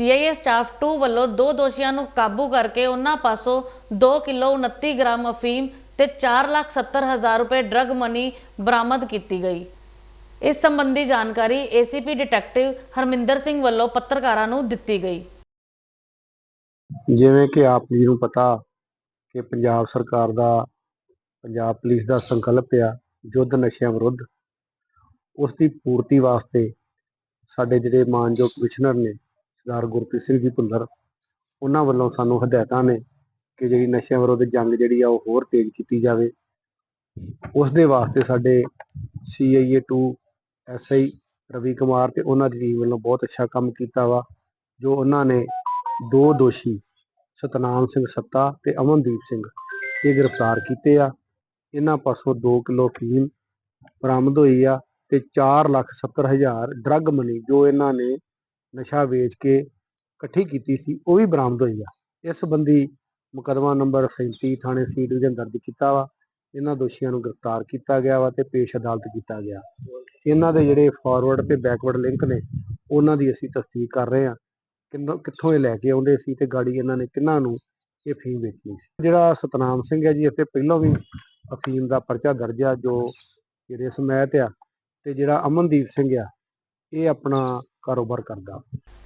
CIA staff 2 ਵੱਲੋਂ ਦੋ ਦੋਸ਼ੀਆਂ ਨੂੰ ਕਾਬੂ ਕਰਕੇ ਉਹਨਾਂ ਪਾਸੋਂ 2 ਕਿਲੋ 29 ਗ੍ਰਾਮ ਅਫੀਮ ਤੇ 470000 ਰੁਪਏ ਡਰਗ ਮਨੀ ਬਰਾਮਦ ਕੀਤੀ ਗਈ। ਇਸ ਸੰਬੰਧੀ ਜਾਣਕਾਰੀ ਏਸੀਪੀ ਡਿਟੈਕਟਿਵ ਹਰਮਿੰਦਰ ਸਿੰਘ ਵੱਲੋਂ ਪੱਤਰਕਾਰਾਂ ਨੂੰ ਦਿੱਤੀ ਗਈ। ਜਿਵੇਂ ਕਿ ਆਪ ਜੀ ਨੂੰ ਪਤਾ ਕਿ ਪੰਜਾਬ ਸਰਕਾਰ ਦਾ, ਪੰਜਾਬ ਪੁਲਿਸ ਦਾ ਸੰਕਲਪ ਆ ਯੁੱਧ ਨਸ਼ਿਆਂ ਵਿਰੁੱਧ। ਉਸ ਦੀ ਪੂਰਤੀ ਵਾਸਤੇ ਸਾਡੇ ਜਿਹੜੇ ਮਾਨਯੋਗ ਕਮਿਸ਼ਨਰ ਨੇ ਸਰਦਾਰ ਗੁਰਪ੍ਰੀਤ ਸਿੰਘ ਜੀ ਭੁੱਲਰ, ਉਹਨਾਂ ਵੱਲੋਂ ਸਾਨੂੰ ਹਦਾਇਤਾਂ ਨੇ ਕਿ ਜਿਹੜੀ ਨਸ਼ਿਆਂ ਵਿਰੁੱਧ ਜੰਗ ਜਿਹੜੀ ਆ ਉਹ ਹੋਰ ਤੇਜ਼ ਕੀਤੀ ਜਾਵੇ। ਉਸ ਦੇ ਵਾਸਤੇ ਸਾਡੇ ਸੀਆਈਏ 2 ਐਸਆਈ ਰਵੀ ਕੁਮਾਰ ਤੇ ਉਹਨਾਂ ਦੀ ਟੀਮ ਵੱਲੋਂ ਬਹੁਤ ਅੱਛਾ ਕੰਮ ਕੀਤਾ ਵਾ, ਜੋ ਉਹਨਾਂ ਨੇ ਦੋ ਦੋਸ਼ੀ, ਸਤਨਾਮ ਸਿੰਘ ਸੱਤਾ ਤੇ ਅਮਨਦੀਪ ਸਿੰਘ, ਇਹ ਗ੍ਰਿਫਤਾਰ ਕੀਤੇ ਆ। ਇਹਨਾਂ ਪਾਸੋਂ 2 ਕਿਲੋ ਫੀਮ ਬਰਾਮਦ ਹੋਈ ਆ ਤੇ 470000 ਡਰੱਗ ਮਨੀ ਜੋ ਇਹਨਾਂ ਨੇ ਨਸ਼ਾ ਵੇਚ ਕੇ ਇਕੱਠੀ ਕੀਤੀ ਸੀ, ਉਹ ਵੀ ਬਰਾਮਦ ਹੋਈ ਆ। ਇਸ ਸੰਬੰਧੀ ਮੁਕੱਦਮਾ ਨੰਬਰ 37 ਥਾਣੇ ਸੀ ਡਿਵੀਜ਼ਨ ਦਰਜ ਕੀਤਾ ਵਾ। ਇਹਨਾਂ ਦੋਸ਼ੀਆਂ ਨੂੰ ਗ੍ਰਿਫਤਾਰ ਕੀਤਾ ਗਿਆ ਵਾ ਤੇ ਪੇਸ਼ ਅਦਾਲਤ ਕੀਤਾ ਗਿਆ। ਇਹਨਾਂ ਦੇ ਜਿਹੜੇ ਫਾਰਵਰਡ ਤੇ ਬੈਕਵਰਡ ਲਿੰਕ ਨੇ, ਉਹਨਾਂ ਦੀ ਅਸੀਂ ਤਸਦੀਕ ਕਰ ਰਹੇ ਹਾਂ। ਕਿੰਨੋਂ, ਕਿੱਥੋਂ ਇਹ ਲੈ ਕੇ ਆਉਂਦੇ ਸੀ ਤੇ ਗਾੜੀ ਇਹਨਾਂ ਨੇ ਕਿੰਨਾਂ ਨੂੰ ਇਹ ਫੀਮ ਵੇਚੀ ਸੀ? ਜਿਹੜਾ ਸਤਨਾਮ ਸਿੰਘ ਹੈ ਜੀ, ਇੱਥੇ ਪਹਿਲਾਂ ਵੀ ਅਫੀਮ ਦਾ ਪਰਚਾ ਦਰਜ ਆ, ਜੋ ਜਿਹੜੇ ਸਮੈਤ ਆ। ਤੇ ਜਿਹੜਾ ਅਮਨਦੀਪ ਸਿੰਘ ਆ, ਇਹ ਆਪਣਾ ਕਾਰੋਬਾਰ ਕਰਦਾ।